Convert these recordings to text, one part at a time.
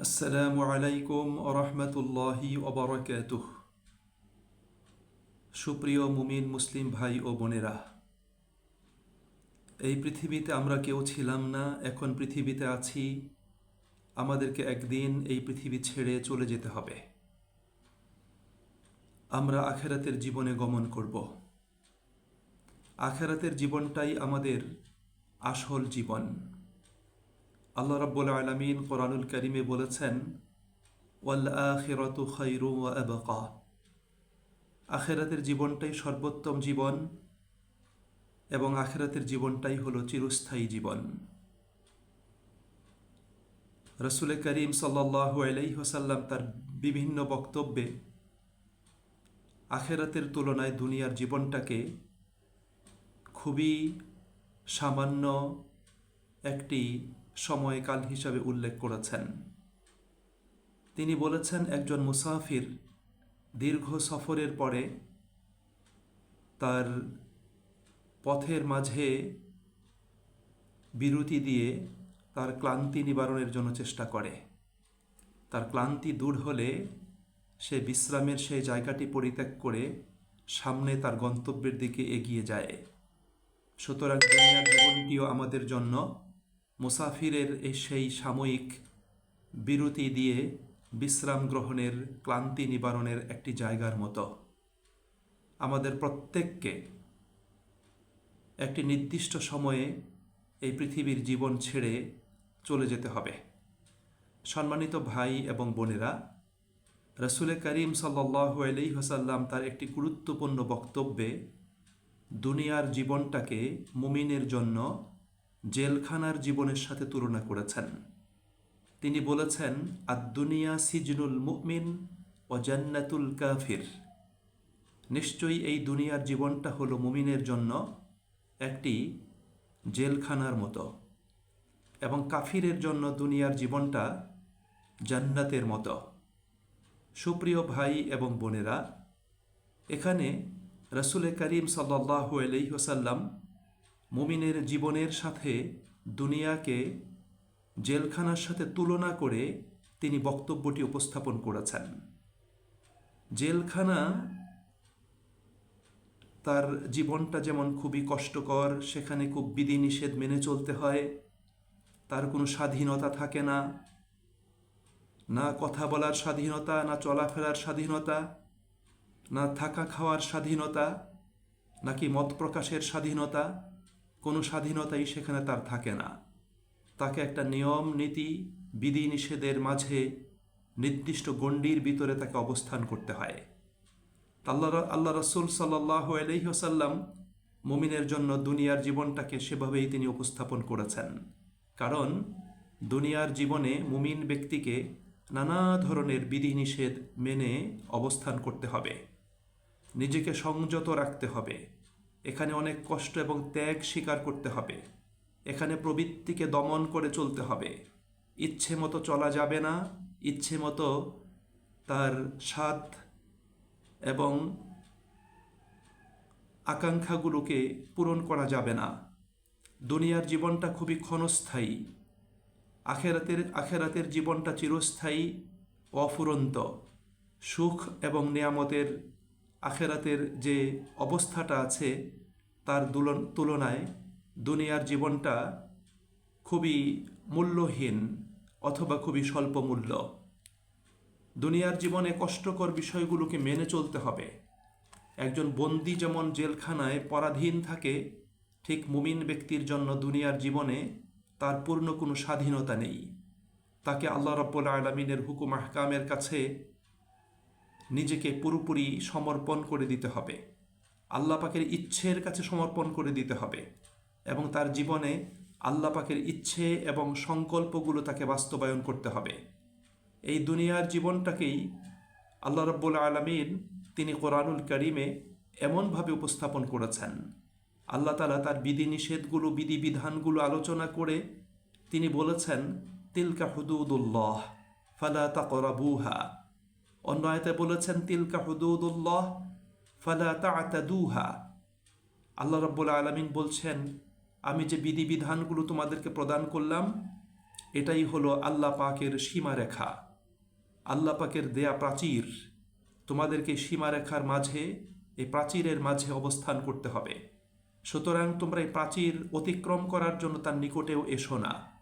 আসসালামু আলাইকুম রহমতুল্লাহি ওবরাকাতুহ সুপ্রিয় মুমিন মুসলিম ভাই ও বোনেরা, এই পৃথিবীতে আমরা কেউ ছিলাম না, এখন পৃথিবীতে আছি। আমাদেরকে একদিন এই পৃথিবী ছেড়ে চলে যেতে হবে। আমরা আখেরাতের জীবনে গমন করব। আখেরাতের জীবনটাই আমাদের আসল জীবন। আল্লাহ রাব্বুল আলামিন কোরআনুল করিমে বলেছেন আখেরাতের জীবনটাই সর্বোত্তম জীবন এবং আখেরাতের জীবনটাই হলো চিরস্থায়ী জীবন। রসুল করিম সাল্লাল্লাহু আলাইহি ওয়াসাল্লাম তার বিভিন্ন বক্তব্যে আখেরাতের তুলনায় দুনিয়ার জীবনটাকে খুবই সামান্য একটি সময়কাল হিসাবে উল্লেখ করেছেন। তিনি বলেছেন, একজন মুসাফির দীর্ঘ সফরের পরে তার পথের মাঝে বিরতি দিয়ে তার ক্লান্তি নিবারণের জন্য চেষ্টা করে। তার ক্লান্তি দূর হলে সে বিশ্রামের সেই জায়গাটি পরিত্যাগ করে সামনে তার গন্তব্যের দিকে এগিয়ে যায়। সুতরাং দুনিয়ার জীবনটিও আমাদের জন্য মুসাফিরের এই সেই সাময়িক বিরতি দিয়ে বিশ্রাম গ্রহণের ক্লান্তি নিবারণের একটি জায়গার মতো। আমাদের প্রত্যেককে একটি নির্দিষ্ট সময়ে এই পৃথিবীর জীবন ছেড়ে চলে যেতে হবে। সম্মানিত ভাই এবং বোনেরা, রসুল করিম সাল্লাহু আলি হাসাল্লাম তার একটি গুরুত্বপূর্ণ বক্তব্যে দুনিয়ার জীবনটাকে মুমিনের জন্য জেলখানার জীবনের সাথে তুলনা করেছেন। তিনি বলেছেন আদুনিয়া সিজনুল মুমিন ও জান্নাতুল কাফির। নিশ্চয়ই এই দুনিয়ার জীবনটা হলো মুমিনের জন্য একটি জেলখানার মতো এবং কাফিরের জন্য দুনিয়ার জীবনটা জান্নাতের মতো। সুপ্রিয় ভাই এবং বোনেরা, এখানে রসুলে করিম সাল্লাহ আলহিহসাল্লাম মুমিনের জীবনের সাথে দুনিয়াকে জেলখানার সাথে তুলনা করে তিনি বক্তব্যটি উপস্থাপন করেছেন। জেলখানা তার জীবনটা যেমন খুবই কষ্টকর, সেখানে খুব বিধিনিষেধ মেনে চলতে হয়, তার কোনো স্বাধীনতা থাকে না। না কথা বলার স্বাধীনতা, না চলাফেরার স্বাধীনতা, না থাকা খাওয়ার স্বাধীনতা, নাকি মত প্রকাশের স্বাধীনতা। কোনো স্বাধীনতাই সেখানে তার থাকে না। তাকে একটা নিয়ম, নীতি বিধিনিষেধের মাঝে নির্দিষ্ট গণ্ডির ভিতরে তাকে অবস্থান করতে হয়। আল্লাহ আল্লাহ রসুল সাল্লাহ আলহিহসাল্লাম মুমিনের জন্য দুনিয়ার জীবনটাকে সেভাবেই তিনি উপস্থাপন করেছেন। কারণ দুনিয়ার জীবনে মুমিন ব্যক্তিকে নানা ধরনের বিধিনিষেধ মেনে অবস্থান করতে হবে। নিজেকে সংযত রাখতে হবে। এখানে অনেক কষ্ট এবং ত্যাগ স্বীকার করতে হবে। এখানে প্রবৃত্তিকে দমন করে চলতে হবে। ইচ্ছে মতো চলা যাবে না, ইচ্ছে মতো তার স্বাদ এবং আকাঙ্ক্ষাগুলোকে পূরণ করা যাবে না। দুনিয়ার জীবনটা খুবই ক্ষণস্থায়ী। আখেরাতের আখেরাতের জীবনটা চিরস্থায়ী, অফুরন্ত। সুখ এবং নিয়ামতের আখেরাতের যে অবস্থাটা আছে, তার তুলনায় দুনিয়ার জীবনটা খুবই মূল্যহীন অথবা খুবই স্বল্প মূল্য দুনিয়ার জীবনে কষ্টকর বিষয়গুলোকে মেনে চলতে হবে। একজন বন্দি যেমন জেলখানায় পরাধীন থাকে, ঠিক মুমিন ব্যক্তির জন্য দুনিয়ার জীবনে তার পূর্ণ কোনো স্বাধীনতা নেই। তাকে আল্লাহ রব্বুল আলমিনের হুকুম আহকামের কাছে নিজেকে পুরোপুরি সমর্পণ করে দিতে হবে। আল্লাহ পাকের ইচ্ছের কাছে সমর্পণ করে দিতে হবে এবং তার জীবনে আল্লাহ পাকের ইচ্ছে এবং সংকল্পগুলো তাকে বাস্তবায়ন করতে হবে। এই দুনিয়ার জীবনটাকেই আল্লাহ রব্বুল আলমিন তিনি কোরআনুল করিমে এমনভাবে উপস্থাপন করেছেন। আল্লাহ তালা তার বিধিনিষেধগুলো, বিধিবিধানগুলো আলোচনা করে তিনি বলেছেন, তিলকা হুদুদুল্লাহ, ফালা তাকরাবুহা। অন্য আয়তে বলেছেন, তিলকা হুদুদুল্লাহ ফালা তাতাদুহা। আল্লাহ রব্বুল আলমিন বলছেন, আমি যে বিধিবিধানগুলো তোমাদেরকে প্রদান করলাম, এটাই হলো আল্লাহ পাকের সীমারেখা। আল্লাহ পাকের দেয়া প্রাচীর, তোমাদেরকে সীমারেখার মাঝে, এই প্রাচীরের মাঝে অবস্থান করতে হবে। সুতরাং তোমরা এই প্রাচীর অতিক্রম করার জন্য তার নিকটেও এসো না।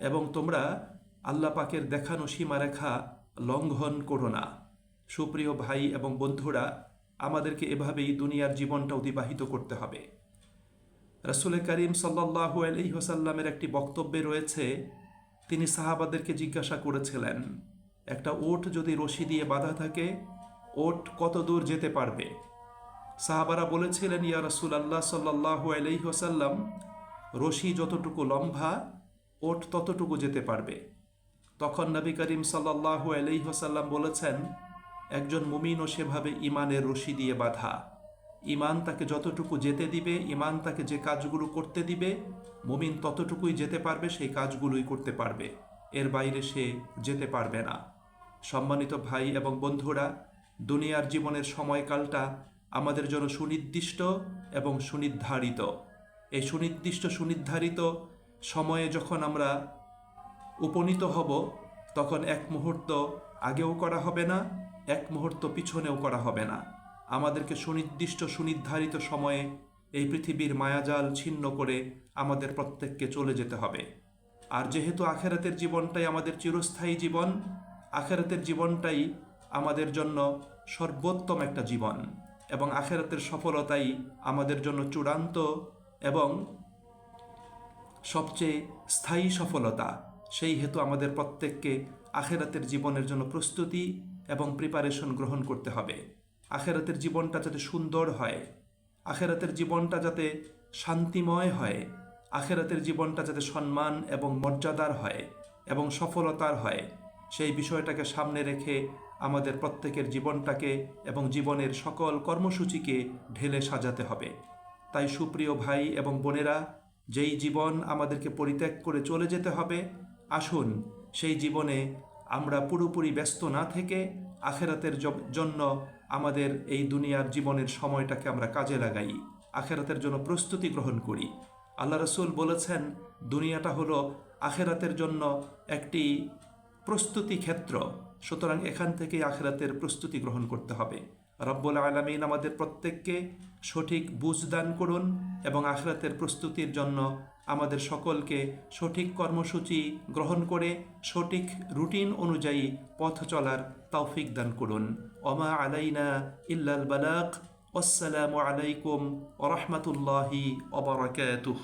এবং তোমরা আল্লাহ পাকের দেখানো সীমারেখা লঙ্ঘন করো না। সুপ্রিয় ভাই এবং বন্ধুরা, আমাদেরকে এভাবেই দুনিয়ার জীবনটা অতিবাহিত করতে হবে। রাসুল করিম সাল্লাহু আলহি হোসাল্লামের একটি বক্তব্যে রয়েছে, তিনি সাহাবাদেরকে জিজ্ঞাসা করেছিলেন, একটা ওট যদি রশি দিয়ে বাঁধা থাকে, ওট কত দূর যেতে পারবে? সাহাবারা বলেছিলেন, ইয়া রাসুল আল্লাহ সাল্লাহু আলহি হোসাল্লাম রশি যতটুকু লম্বা, ওট ততটুকু যেতে পারবে। তখন নবী করিম সাল্লাহু আলহি বলেছেন, একজন মুমিনও সেভাবে ইমানের রশি দিয়ে বাঁধা। ইমান তাকে যতটুকু যেতে দিবে ইমান তাকে যে কাজগুলো করতে দিবে, মুমিন ততটুকুই যেতে পারবে, সেই কাজগুলোই করতে পারবে। এর বাইরে সে যেতে পারবে না। সম্মানিত ভাই এবং বন্ধুরা, দুনিয়ার জীবনের সময়কালটা আমাদের জন্য সুনির্দিষ্ট এবং সুনির্ধারিত। এই সুনির্দিষ্ট সুনির্ধারিত সময়ে যখন আমরা উপনীত হব, তখন এক মুহূর্ত আগেও করা হবে না, এক মুহূর্ত পিছনেও করা হবে না। আমাদেরকে সুনির্দিষ্ট, সুনির্ধারিত সময়ে এই পৃথিবীর মায়াজাল ছিন্ন করে আমাদের প্রত্যেককে চলে যেতে হবে। আর যেহেতু আখেরাতের জীবনটাই আমাদের চিরস্থায়ী জীবন, আখেরাতের জীবনটাই আমাদের জন্য সর্বোত্তম একটা জীবন এবং আখেরাতের সফলতাই আমাদের জন্য চূড়ান্ত এবং সবচেয়ে স্থায়ী সফলতা। সেই হেতু আমাদের প্রত্যেককে আখেরাতের জীবনের জন্য প্রস্তুতি এবং প্রিপারেশন গ্রহণ করতে হবে। আখেরাতের জীবনটা যাতে সুন্দর হয়, আখেরাতের জীবনটা যাতে শান্তিময় হয়, আখেরাতের জীবনটা যাতে সম্মান এবং মর্যাদার হয় এবং সফলতার হয়, সেই বিষয়টাকে সামনে রেখে আমাদের প্রত্যেকের জীবনটাকে এবং জীবনের সকল কর্মসূচিকে ঢেলে সাজাতে হবে। তাই সুপ্রিয় ভাই এবং বোনেরা, যেই জীবন আমাদেরকে পরিত্যাগ করে চলে যেতে হবে আসুন, সেই জীবনে আমরা পুরোপুরি ব্যস্ত না থেকে আখেরাতের জন্য আমাদের এই দুনিয়ার জীবনের সময়টাকে আমরা কাজে লাগাই, আখেরাতের জন্য প্রস্তুতি গ্রহণ করি। আল্লাহ রসুল বলেছেন, দুনিয়াটা হলো আখেরাতের জন্য একটি প্রস্তুতি ক্ষেত্র, সুতরাং এখান থেকেই আখেরাতের প্রস্তুতি গ্রহণ করতে হবে। রব্বুল আলমিন আমাদের প্রত্যেককে সঠিক বুঝ দান করুন এবং আখরাতের প্রস্তুতির জন্য আমাদের সকলকে সঠিক কর্মসূচি গ্রহণ করে সঠিক রুটিন অনুযায়ী পথ চলার তৌফিক দান করুন। ওমা আলাইনা ইল্লাল বালাক আসসালামু আলাইকুম ওরহমতুল্লাহি ওবরাকাতুহ